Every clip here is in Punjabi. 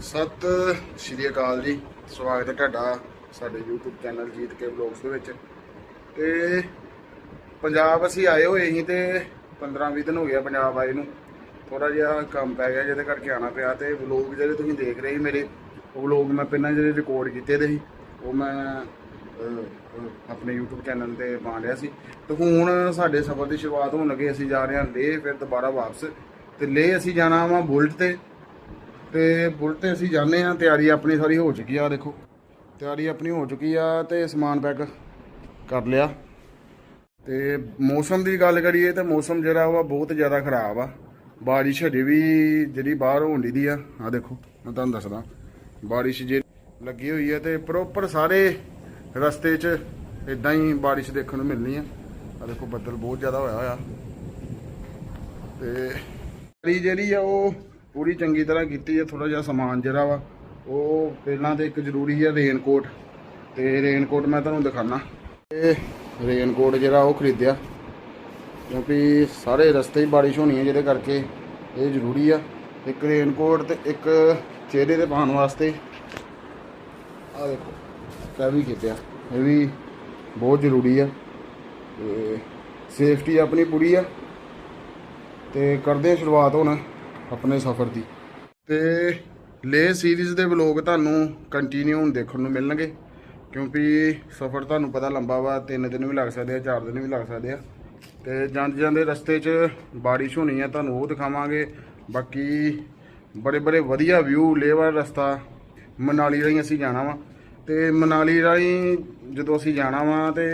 ਸਤਿ ਸ਼੍ਰੀ ਅਕਾਲ ਜੀ। ਸਵਾਗਤ ਹੈ ਤੁਹਾਡਾ ਸਾਡੇ YouTube ਚੈਨਲ ਜੀਤ ਕੇ ਵਲੌਗਸ ਦੇ ਵਿੱਚ। ਤੇ ਪੰਜਾਬ ਅਸੀਂ ਆਏ ਹੋਏ ਸੀ ਤੇ 15-20 ਦਿਨ ਹੋ ਗਿਆ ਪੰਜਾਬ ਆਏ ਨੂੰ। ਥੋੜਾ ਜਿਹਾ ਕੰਮ ਪੈ ਗਿਆ ਜਿਹਦੇ ਕਰਕੇ ਆਣਾ ਪਿਆ ਤੇ ਵਲੌਗ ਜਿਹੜੇ ਤੁਸੀਂ ਦੇਖ ਰਹੇ ਸੀ ਮੇਰੇ, ਉਹ ਵਲੌਗ ਮੈਂ ਪਹਿਲਾਂ ਜਿਹੜੇ ਰਿਕਾਰਡ ਕੀਤੇ ਦੇ ਸੀ, ਉਹ ਮੈਂ ਆਪਣੇ YouTube ਚੈਨਲ ਤੇ ਪਾ ਲਿਆ ਸੀ। ਤੇ ਹੁਣ ਸਾਡੇ ਸਫ਼ਰ ਦੀ ਸ਼ੁਰੂਆਤ ਹੋਣ ਲੱਗੀ, ਅਸੀਂ ਜਾ ਰਹੇ ਹਾਂ ਲੇਹ, ਫਿਰ ਦੁਬਾਰਾ ਵਾਪਸ। ਤੇ ਲੇਹ ਅਸੀਂ ਜਾਣਾ ਵਾ ਬੁਲਟ ਤੇ। ਤੇ ਬੁਲਟ ਤੇ ਅਸੀਂ ਜਾਂਦੇ ਆ ਤਿਆਰੀ ਆਪਣੀ ਸਾਰੀ ਹੋ ਚੁੱਕੀ ਆ ਦੇਖੋ। ਤਿਆਰੀ ਆਪਣੀ ਹੋ ਚੁੱਕੀ ਆ ਤੇ ਸਮਾਨ ਪੈਕ ਕਰ ਲਿਆ। ਤੇ ਮੌਸਮ ਦੀ ਗੱਲ ਕਰੀਏ ਤਾਂ ਮੌਸਮ ਜਿਹੜਾ ਵਾ ਬਹੁਤ ਜ਼ਿਆਦਾ ਖਰਾਬ ਆ। ਬਾਰਿਸ਼ ਹਜੇ ਵੀ ਜਿਹੜੀ ਬਾਹਰ ਹੋਣ ਦੀ ਆ ਆ ਦੇਖੋ, ਮੈਂ ਤੁਹਾਨੂੰ ਦੱਸਦਾ। ਬਾਰਿਸ਼ ਜੇ ਲੱਗੀ ਹੋਈ ਹੈ ਤੇ ਪ੍ਰੋਪਰ ਸਾਰੇ ਰਸਤੇ 'ਚ ਇਦਾਂ ਹੀ ਬਾਰਿਸ਼ ਦੇਖਣ ਨੂੰ ਮਿਲਣੀ ਆ। ਆ ਦੇਖੋ, ਬੱਦਲ ਬਹੁਤ ਜ਼ਿਆਦਾ ਹੋਇਆ ਹੋਇਆ। ਤੇ ਤਿਆਰੀ ਜਿਹੜੀ ਆ ਉਹ ਪੂਰੀ ਚੰਗੀ ਤਰ੍ਹਾਂ ਕੀਤੀ ਹੈ ਥੋੜਾ ਜਿਹਾ ਸਮਾਨ ਜਿਹੜਾ ਵਾ, ਉਹ ਪਹਿਲਾਂ ਤੇ ਇੱਕ ਜ਼ਰੂਰੀ ਹੈ ਰੇਨਕੋਟ ਤੇ ਰੇਨਕੋਟ ਮੈਂ ਤੁਹਾਨੂੰ ਦਿਖਾਣਾ ਇਹ ਰੇਨਕੋਟ ਜਿਹੜਾ ਉਹ ਖਰੀਦਿਆ, ਕਿਉਂਕਿ ਸਾਰੇ ਰਸਤੇ ਹੀ ਬਾਰਿਸ਼ ਹੋਣੀ ਹੈ ਜਿਹਦੇ ਕਰਕੇ ਇਹ ਜ਼ਰੂਰੀ ਆ। ਇੱਕ ਰੇਨਕੋਟ ਤੇ ਇੱਕ ਚਿਹਰੇ ਤੇ ਪਾਉਣ ਵਾਸਤੇ। ਆ ਦੇਖੋ ਇਹ ਵੀ ਖਰੀਦਿਆ। ਇਹ ਵੀ ਬਹੁਤ ਜ਼ਰੂਰੀ ਆ। ਤੇ ਸੇਫਟੀ ਆਪਣੀ ਪੂਰੀ ਆ। ਤੇ ਕਰਦੇ ਸ਼ੁਰੂਆਤ ਹੁਣ। ਆਪਣੇ ਸਫ਼ਰ ਦੀ। ਤੇ ਲੇ ਸੀਰੀਜ਼ ਦੇ ਵਲੌਗ ਤੁਹਾਨੂੰ ਕੰਟੀਨਿਊ ਹੁਣ ਦੇਖਣ ਨੂੰ ਮਿਲਣਗੇ, ਕਿਉਂਕਿ ਸਫ਼ਰ ਤੁਹਾਨੂੰ ਪਤਾ ਲੰਬਾ ਵਾ 3 ਦਿਨ ਵੀ ਲੱਗ ਸਕਦੇ ਆ 4 ਦਿਨ ਵੀ ਲੱਗ ਸਕਦੇ ਆ। ਤੇ ਜਾਂਦੇ ਜਾਂਦੇ ਰਸਤੇ 'ਚ ਬਾਰਿਸ਼ ਹੋਣੀ ਆ, ਤੁਹਾਨੂੰ ਉਹ ਦਿਖਾਵਾਂਗੇ। ਬਾਕੀ ਬੜੇ ਬੜੇ ਵਧੀਆ ਵਿਊ ਲੇਹ ਵਾਲਾ ਰਸਤਾ, ਮਨਾਲੀ ਰਾਹੀਂ ਅਸੀਂ ਜਾਣਾ ਵਾ। ਤੇ ਮਨਾਲੀ ਰਾਹੀਂ ਜਦੋਂ ਅਸੀਂ ਜਾਣਾ ਵਾ ਤੇ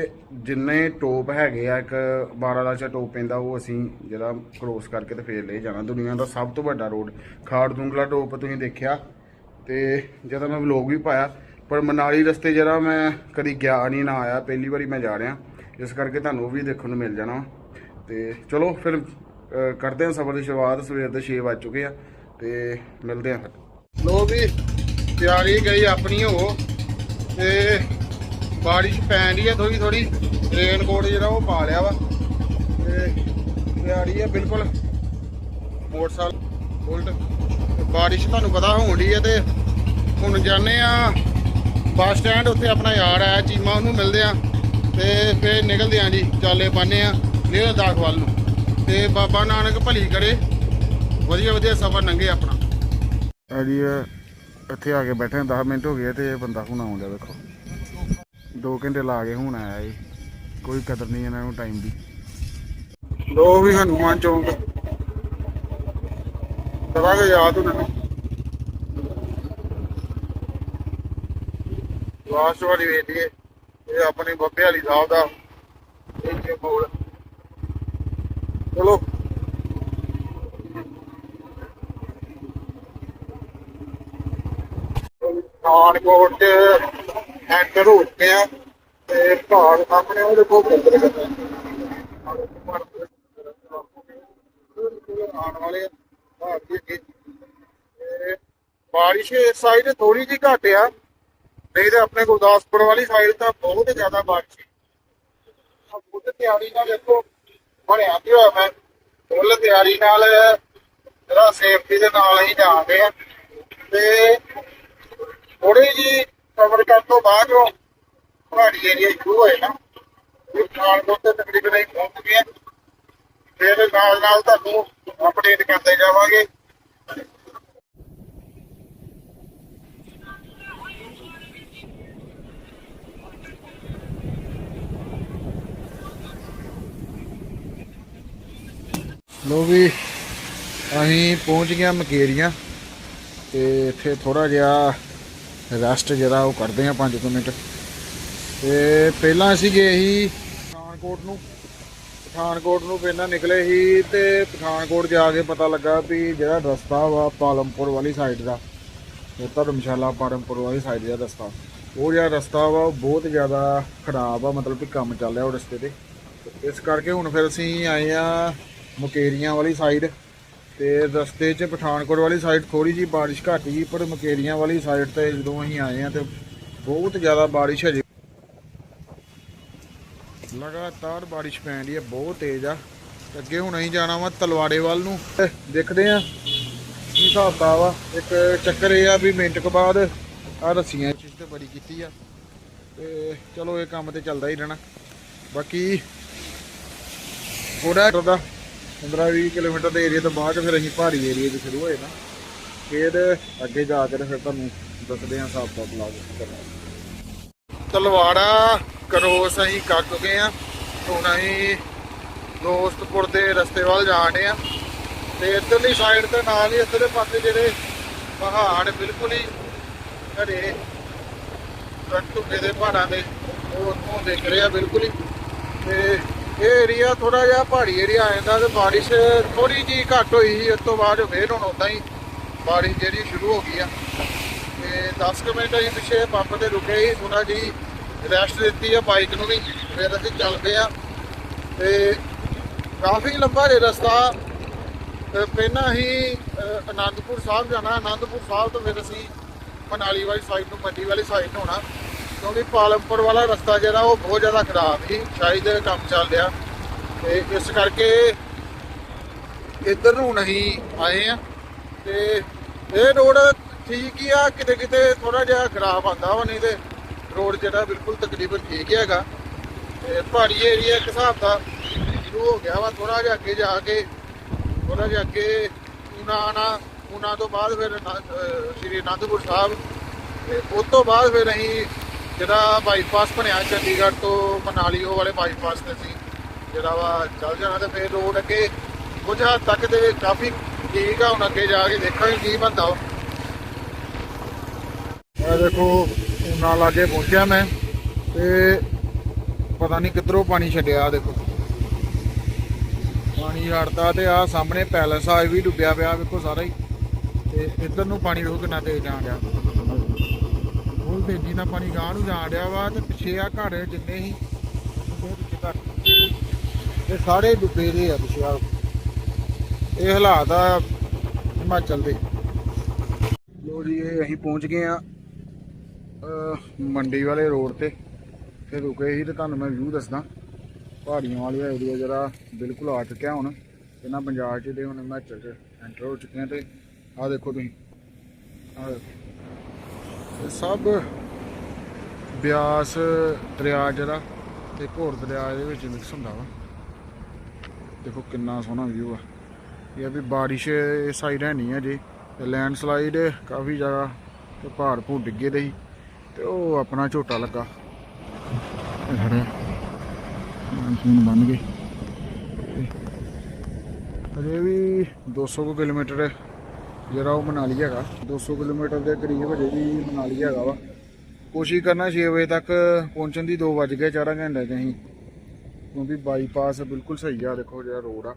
ਜਿੰਨੇ ਟੋਪ ਹੈਗੇ ਆ, ਇੱਕ 12 ਦਾ ਚਾ ਟੋਪ ਪੈਂਦਾ, ਉਹ ਅਸੀਂ ਜਿਹੜਾ ਕ੍ਰੋਸ ਕਰਕੇ ਤੇ ਫੇਰ ਲੈ ਜਾਣਾ। ਦੁਨੀਆ ਦਾ ਸਭ ਤੋਂ ਵੱਡਾ ਰੋਡ ਖਾੜ ਖਾੜਦੁੰਗਲਾ ਟੋਪ ਤੁਸੀਂ ਦੇਖਿਆ। ਤੇ ਜਦੋਂ ਮੈਂ ਵਲੌਗ ਵੀ ਪਾਇਆ, ਪਰ ਮਨਾਲੀ ਰਸਤੇ ਜਿਹੜਾ ਮੈਂ ਕਦੀ ਗਿਆ ਨਹੀਂ, ਨਾ ਆਇਆ, ਪਹਿਲੀ ਵਾਰੀ ਮੈਂ ਜਾ ਰਿਹਾ। ਇਸ ਕਰਕੇ ਤੁਹਾਨੂੰ ਉਹ ਵੀ ਦੇਖਣ ਨੂੰ ਮਿਲ ਜਾਣਾ ਤੇ ਚਲੋ ਫਿਰ ਕਰਦੇ ਹਾਂ ਸਫ਼ਰ ਦੀ ਸ਼ੁਰੂਆਤ, ਸਵੇਰ ਦੇ 6 ਵੱਜ ਚੁੱਕੇ ਆ ਤੇ ਮਿਲਦੇ ਹਾਂ ਫਿਰ। ਲੋ ਵੀ, ਤਿਆਰੀ ਗਈ ਆਪਣੀ ਹੋ ਤੇ ਬਾਰਿਸ਼ ਪੈਣ ਦੀ ਹੈ ਥੋੜੀ ਥੋੜੀ ਰੇਨ ਕੋਟ ਜਿਹੜਾ ਉਹ ਪਾ ਲਿਆ ਵਾ। ਤੇ ਤਿਆਰੀ ਹੈ ਬਿਲਕੁਲ। Motorcycle, Bullet. ਬਾਰਿਸ਼ ਤੁਹਾਨੂੰ ਪਤਾ ਹੋਣ ਦੀ ਹੈ ਤੇ ਹੁਣ ਜਾਂਦੇ ਆ ਬੱਸ ਸਟੈਂਡ ਉੱਤੇ ਆਪਣਾ ਯਾਰ ਆਇਆ, ਚੀਮਾ ਉਹਨੂੰ ਮਿਲਦੇ ਆ। ਤੇ ਫੇਰ ਨਿਕਲਦੇ ਆ ਜੀ, ਚਾਲੇ ਪਾਣੇ ਆ ਲੇਹ ਲਦਾਖ ਵੱਲ ਨੂੰ। ਤੇ ਬਾਬਾ ਨਾਨਕ ਭਲੀ ਕਰੇ। ਵਧੀਆ ਵਧੀਆ ਸਫ਼ਰ ਲੰਘੇ ਆਪਣਾ। ਆ ਇੱਥੇ ਆ ਕੇ ਬੈਠੇ 10 ਮਿੰਟ ਹੋ ਗਏ ਤੇ ਇਹ ਬੰਦਾ ਹੁਣ ਆਉਂਦਾ ਵੇਖੋ 2 ਘੰਟੇ ਲਾ ਕੇ ਹੁਣ ਆਇਆ ਇਹ। ਕੋਈ ਕਦਰ ਨਹੀਂ ਇਹਨਾਂ ਨੂੰ ਟਾਈਮ ਦੀ। ਲੋ ਵੀ ਹਨੂਮਾਨ ਚੌਂਕ। ਕਰਾਂਗੇ ਯਾਦ ਉਹਨਾਂ ਨੂੰ। ਲਾਸਟ ਵਾਲੀ ਵੇਖੀਏ ਇਹ ਆਪਣੇ ਬੱਬੇ ਵਾਲੀ ਸਾਹਿਬ ਦਾ ਇੱਥੇ ਮੋਲ ਚਲੋ। ਪਠਾਨਕੋਟ ਚ ਐਂਟਰ ਹੋ ਚੁੱਕੇ ਆ ਤੇ ਘਰ ਸਾਹਮਣੇ ਉਹ ਦੇਖੋ ਕਿੰਨੇ ਆਉਣ ਵਾਲੇ ਆ, ਅੱਗੇ ਬਾਰਿਸ਼ ਇਸ ਸਾਈਡ ਥੋੜੀ ਜਿਹੀ ਘੱਟ ਆ। ਨਹੀਂ ਤਾਂ ਆਪਣੇ ਗੁਰਦਾਸਪੁਰ ਵਾਲੀ ਸਾਈਡ ਤਾਂ ਬਹੁਤ ਜ਼ਿਆਦਾ ਬਾਰਿਸ਼ ਹੈ। ਫੁੱਲ ਤਿਆਰੀ ਨਾਲ ਦੇਖੋ ਬਣਿਆ ਤੇ ਹੋਇਆ ਮੈਂ ਫੁੱਲ ਤਿਆਰੀ ਨਾਲ ਜਿਹੜਾ ਸੇਫਟੀ ਦੇ ਨਾਲ ਹੀ ਜਾਂਦੇ ਆ। ਤੇ ਥੋੜੀ ਜੀ ਕਵਰ ਕਰਨ ਤੋਂ ਬਾਅਦ ਉਹ ਪਹਾੜੀ ਏਰੀਆ ਸ਼ੁਰੂ ਹੋਏ ਨਾ। ਇਹ ਪਠਾਨਕੋਟ ਤੇ ਤਕਰੀਬਨ ਹੀ ਪਹੁੰਚ ਗਏ ਫਿਰ ਨਾਲ ਨਾਲ ਤੁਹਾਨੂੰ ਅਪਡੇਟ ਕਰਦੇ ਜਾਵਾਂਗੇ। ਲੋ ਵੀ, ਅਸੀਂ ਪਹੁੰਚ ਗਏ ਮਕੇਰੀਆਂ। ਤੇ ਇੱਥੇ ਥੋੜਾ ਜਿਹਾ ਰੈਸਟ ਜਿਹੜਾ ਉਹ ਕਰਦੇ ਆ 5 ਮਿੰਟ। ਤੇ ਪਹਿਲਾਂ ਅਸੀਂ ਗਏ ਸੀ ਪਠਾਨਕੋਟ ਨੂੰ। ਪਠਾਨਕੋਟ ਨੂੰ ਪਹਿਲਾਂ ਨਿਕਲੇ ਸੀ ਤੇ ਪਠਾਨਕੋਟ ਜਾ ਕੇ ਪਤਾ ਲੱਗਾ ਵੀ ਜਿਹੜਾ ਰਸਤਾ ਵਾ ਪਾਲਮਪੁਰ ਵਾਲੀ ਸਾਈਡ ਦਾ, ਇਹ ਧਰਮਸ਼ਾਲਾ ਪਾਲਮਪੁਰ ਵਾਲੀ ਸਾਈਡ ਦਾ ਰਸਤਾ। ਉਹ ਜਿਹੜਾ ਰਸਤਾ ਵਾ ਉਹ ਬਹੁਤ ਜ਼ਿਆਦਾ ਖਰਾਬ ਆ, ਮਤਲਬ ਕਿ ਕੰਮ ਚੱਲ ਰਿਹਾ ਉਹ ਰਸਤੇ ਤੇ। ਇਸ ਕਰਕੇ ਹੁਣ ਫਿਰ ਅਸੀਂ ਆਏ ਆ ਮੁਕੇਰੀਆਂ ਵਾਲੀ ਸਾਈਡ ਤੇ ਰਸਤੇ 'ਚ ਪਠਾਨਕੋਟ ਵਾਲੀ ਸਾਈਡ ਥੋੜੀ ਜੀ ਬਾਰਿਸ਼ ਘੱਟ ਗਈ, ਪਰ ਮਕੇਰੀਆਂ ਵਾਲੀ ਸਾਈਡ ਤੇ ਜਦੋਂ ਅਸੀਂ ਆਏ ਆ ਤੇ ਬਹੁਤ ਜ਼ਿਆਦਾ ਬਾਰਿਸ਼ ਹਜੇ। ਲਗਾਤਾਰ ਬਾਰਿਸ਼ ਪੈਣ ਦੀ ਹੈ ਬਹੁਤ ਤੇਜ਼ ਆ। ਅੱਗੇ ਹੁਣ ਅਸੀਂ ਜਾਣਾ ਵਾ ਤਲਵਾੜੇ ਵੱਲ ਨੂੰ। ਦੇਖਦੇ ਆ ਕੀ ਹਿਸਾਬ ਕਿਤਾਬ ਆ। ਇੱਕ ਚੱਕਰ ਇਹ ਆ ਵੀ ਮਿੰਟ ਕੁ ਬਾਅਦ ਆ ਰੱਸੀਆਂ ਚੀਜ਼ ਤੇ ਬੜੀ ਕੀਤੀ ਆ। ਤੇ ਚਲੋ ਇਹ ਕੰਮ ਤੇ ਚੱਲਦਾ ਹੀ ਰਹਿਣਾ। ਬਾਕੀ ਥੋੜਾ ਦਾ 15-20 ਕਿਲੋਮੀਟਰ ਦੇ ਏਰੀਆ ਤੋਂ ਬਾਅਦ ਫਿਰ ਅਸੀਂ ਪਹਾੜੀ ਏਰੀਆ 'ਚ ਸ਼ੁਰੂ ਹੋਏ ਨਾ। ਫਿਰ ਅੱਗੇ ਜਾ ਕੇ ਫਿਰ ਤੁਹਾਨੂੰ ਦੱਸਦੇ ਹਾਂ ਹਿਸਾਬ ਕਿਤਾਬ ਲਾ ਕਰਨਾ। ਤਲਵਾੜਾ ਕਰੋਸ ਅਸੀਂ ਕਰ ਗਏ ਆ। ਹੁਣ ਅਸੀਂ ਦੋਸਤਪੁਰ ਦੇ ਰਸਤੇ ਵੱਲ ਜਾਣੇ ਆ। ਤੇ ਇੱਧਰਲੀ ਸਾਈਡ ਤੇ ਨਾਲ ਹੀ ਇੱਧਰਲੇ ਪਾਸੇ ਜਿਹੜੇ ਪਹਾੜ ਬਿਲਕੁਲ ਹੀ ਹਰੇ ਟੁੱਟੇ ਦੇ ਪਹਾੜਾਂ ਦੇ, ਉਹ ਉੱਥੋਂ ਦੇਖ ਰਹੇ ਆ ਬਿਲਕੁਲ ਹੀ। ਤੇ ਇਹ ਏਰੀਆ ਥੋੜਾ ਜਿਹਾ ਪਹਾੜੀ ਏਰੀਆ ਆ ਜਾਂਦਾ ਤੇ ਬਾਰਿਸ਼ ਥੋੜੀ ਜੀ ਘੱਟ ਹੋਈ ਸੀ ਉਸ ਤੋਂ ਬਾਅਦ ਫੇਰ ਹੁਣ ਉਦਾਂ ਹੀ ਬਾਰਿਸ਼ ਜਿਹੜੀ ਸ਼ੁਰੂ ਹੋ ਗਈ ਆ। ਤੇ 10 ਕੁ ਮਿੰਟ ਅਸੀਂ ਪਿੱਛੇ ਪੰਪ ਤੇ ਰੁਕੇ ਸੀ ਥੋੜਾ ਜੀ ਰੈਸਟ ਦਿੱਤੀ ਆ ਬਾਈਕ ਨੂੰ ਵੀ ਫਿਰ ਅਸੀਂ ਚੱਲ ਪਏ ਆ। ਤੇ ਕਾਫੀ ਲੰਬਾ ਜੇ ਰਸਤਾ ਪਹਿਲਾਂ ਹੀ ਅਹ, ਆਨੰਦਪੁਰ ਸਾਹਿਬ ਜਾਣਾ ਆਨੰਦਪੁਰ ਸਾਹਿਬ ਤੋਂ ਫਿਰ ਅਸੀਂ ਮਨਾਲੀ ਵਾਲੀ ਸਾਈਡ ਨੂੰ ਮੰਡੀ ਵਾਲੀ ਸਾਈਡ ਨੂੰ ਹੋਣਾ ਕਿਉਂਕਿ ਪਾਲਮਪੁਰ ਵਾਲਾ ਰਸਤਾ ਜਿਹੜਾ ਉਹ ਬਹੁਤ ਜ਼ਿਆਦਾ ਖਰਾਬ ਸੀ ਸ਼ਾਇਦ ਕੰਮ ਚੱਲ ਰਿਹਾ। ਤੇ ਇਸ ਕਰਕੇ ਇੱਧਰ ਨੂੰ ਨਹੀਂ ਆਏ ਆ। ਤੇ ਇਹ ਰੋਡ ਠੀਕ ਹੀ ਆ ਕਿਤੇ ਕਿਤੇ ਥੋੜਾ ਜਿਹਾ ਖਰਾਬ ਆਂਦਾ ਵਾ, ਨਹੀਂ ਤੇ ਰੋਡ ਜਿਹੜਾ ਬਿਲਕੁਲ ਤਕਰੀਬਨ ਠੀਕ ਹੀ ਹੈਗਾ। ਤੇ ਪਹਾੜੀ ਏਰੀਆ ਇੱਕ ਹਿਸਾਬ ਦਾ ਸ਼ੁਰੂ ਹੋ ਗਿਆ ਵਾ ਥੋੜਾ ਜਿਹਾ ਅੱਗੇ ਜਾ ਕੇ ਥੋੜਾ ਜਿਹਾ ਅੱਗੇ ਪੂਨਾ ਆਣਾ ਪੂਨਾ ਤੋਂ ਬਾਅਦ ਫਿਰ ਸ਼੍ਰੀ ਅਨੰਦਪੁਰ ਸਾਹਿਬ। ਤੇ ਉਸ ਤੋਂ ਬਾਅਦ ਫਿਰ ਅਸੀਂ ਜਿਹੜਾ ਬਾਈਪਾਸ ਬਣਿਆ ਚੰਡੀਗੜ੍ਹ ਤੋਂ ਮਨਾਲੀ, ਉਹ ਵਾਲੇ ਬਾਈਪਾਸ ਤੇ ਸੀ। ਜਿਹੜਾ ਵਾ ਚੱਲ ਜਾਣਾ ਤੇ ਫਿਰ ਰੋਡ ਅੱਗੇ ਕੁਝ ਹੱਦ ਤੱਕ ਤੇ ਕਾਫੀ ਠੀਕ ਆ, ਹੁਣ ਅੱਗੇ ਜਾ ਕੇ ਦੇਖਾਂਗੇ ਕੀ ਬਣਦਾ ਉਹ। ਇਹ ਦੇਖੋ ਪੂਨਾ ਲਾਗੇ ਪਹੁੰਚਿਆ ਮੈਂ ਤੇ ਪਤਾ ਨਹੀਂ ਕਿੱਧਰੋਂ ਪਾਣੀ ਛੱਡਿਆ ਦੇਖੋ। ਪਾਣੀ ਹੜਦਾ ਤੇ ਆ ਸਾਹਮਣੇ ਪੈਲਸ ਆ, ਇਹ ਵੀ ਡੁੱਬਿਆ ਪਿਆ ਵੇਖੋ ਸਾਰਾ ਹੀ। ਤੇ ਇੱਧਰ ਨੂੰ ਪਾਣੀ ਵੇਖੋ ਕਿੰਨਾ ਤੇਜ਼ ਜਾਣ ਡਿਆ। ਤੇਜ਼ੀ ਨਾਲ ਪਾਣੀ ਗਾਂ ਨੂੰ ਜਾਣ ਡਿਆ ਵਾ ਤੇ ਪਿੱਛੇ ਆ ਘਰ ਜਿੰਨੇ ਹੀ ਇਹ ਸਾਰੇ ਡੁੱਬੇ ਦੇ ਆ ਪਿੱਛੇ ਇਹ ਹਾਲਾਤ ਆ ਹਿਮਾਚਲ ਦੇ। ਲੋ ਜੀ, ਇਹ ਅਸੀਂ ਪਹੁੰਚ ਗਏ ਆ ਮੰਡੀ ਵਾਲੇ ਰੋਡ ਤੇ। ਫਿਰ ਰੁਕੇ ਸੀ ਤੇ ਤੁਹਾਨੂੰ ਮੈਂ ਵਿਊ ਦੱਸਦਾ। ਪਹਾੜੀਆਂ ਵਾਲਾ ਏਰੀਆ ਜਿਹੜਾ ਬਿਲਕੁਲ ਆ ਚੁੱਕਿਆ ਹੁਣ। ਇਹਨਾਂ ਪੰਜਾਬ 'ਚ ਤੇ ਹੁਣ ਹਿਮਾਚਲ 'ਚ ਐਂਟਰ ਹੋ ਚੁੱਕੇ ਆ ਤੇ ਆਹ ਦੇਖੋ ਤੁਸੀਂ। ਆਹ ਦੇਖੋ। ਸਭ ਬਿਆਸ ਦਰਿਆ ਜਿਹੜਾ ਤੇ ਘੋੜ ਦਰਿਆ ਦੇ ਵਿੱਚ ਮਿਕਸ ਹੁੰਦਾ ਵਾ। ਦੇਖੋ ਕਿੰਨਾ ਸੋਹਣਾ ਵਿਊ ਆ। ਇਹ ਵੀ ਬਾਰਿਸ਼ ਸਾਈਡ ਹੈ ਨਹੀਂ ਅਜੇ। ਤੇ ਲੈਂਡਸਲਾਈਡ ਕਾਫੀ ਜ਼ਿਆਦਾ ਤੇ ਪਹਾੜ ਭੂ ਡਿੱਗੇ ਦੇ ਸੀ ਤੇ ਉਹ ਆਪਣਾ ਝੋਟਾ ਲੱਗਾ। ਇਹ ਖੜੇ ਬਣ ਗਏ। ਅਜੇ ਵੀ 200 ਕੁ ਕਿਲੋਮੀਟਰ ਜਿਹੜਾ ਉਹ ਮਨਾਲੀ ਹੈਗਾ 200 ਕਿਲੋਮੀਟਰ ਦੇ ਕਰੀਬ ਅਜੇ ਵੀ ਮਨਾਲੀ ਹੈਗਾ ਵਾ। ਕੋਸ਼ਿਸ਼ ਕਰਨਾ 6 ਵਜੇ ਤੱਕ ਪਹੁੰਚਣ ਦੀ 2 ਵੱਜ ਗਏ 4 ਘੰਟੇ ਚ ਅਸੀਂ। ਕਿਉਂਕਿ ਬਾਈਪਾਸ ਬਿਲਕੁਲ ਸਹੀ ਆ, ਦੇਖੋ ਜਿਹੜਾ ਰੋਡ ਆ,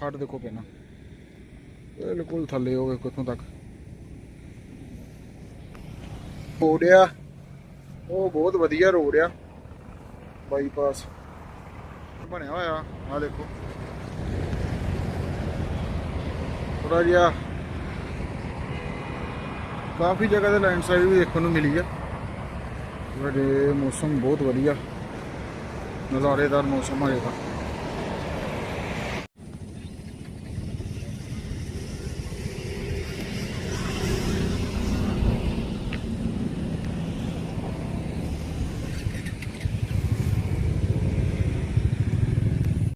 ਖੱਡ ਦੇਖੋ ਪਹਿਲਾਂ। ਬਿਲਕੁਲ ਥੱਲੇ ਹੋ ਗਏ ਕਿੱਥੋਂ ਤੱਕ। ਰੋਡ ਆ, ਉਹ ਬਹੁਤ ਵਧੀਆ ਰੋਡ ਆ। ਬਾਈਪਾਸ ਬਣਿਆ ਹੋਇਆ ਆ ਦੇਖੋ। ਥੋੜਾ ਜਿਹਾ ਕਾਫੀ ਜਗ੍ਹਾ ਤੇ ਲੈਂਡਸਲਾਈਡ ਵੀ ਦੇਖਣ ਨੂੰ ਮਿਲੀ ਆ। ਬੜੇ ਮੌਸਮ ਬਹੁਤ ਵਧੀਆ। ਨਜ਼ਾਰੇਦਾਰ ਮੌਸਮ ਆ ਇਹਦਾ।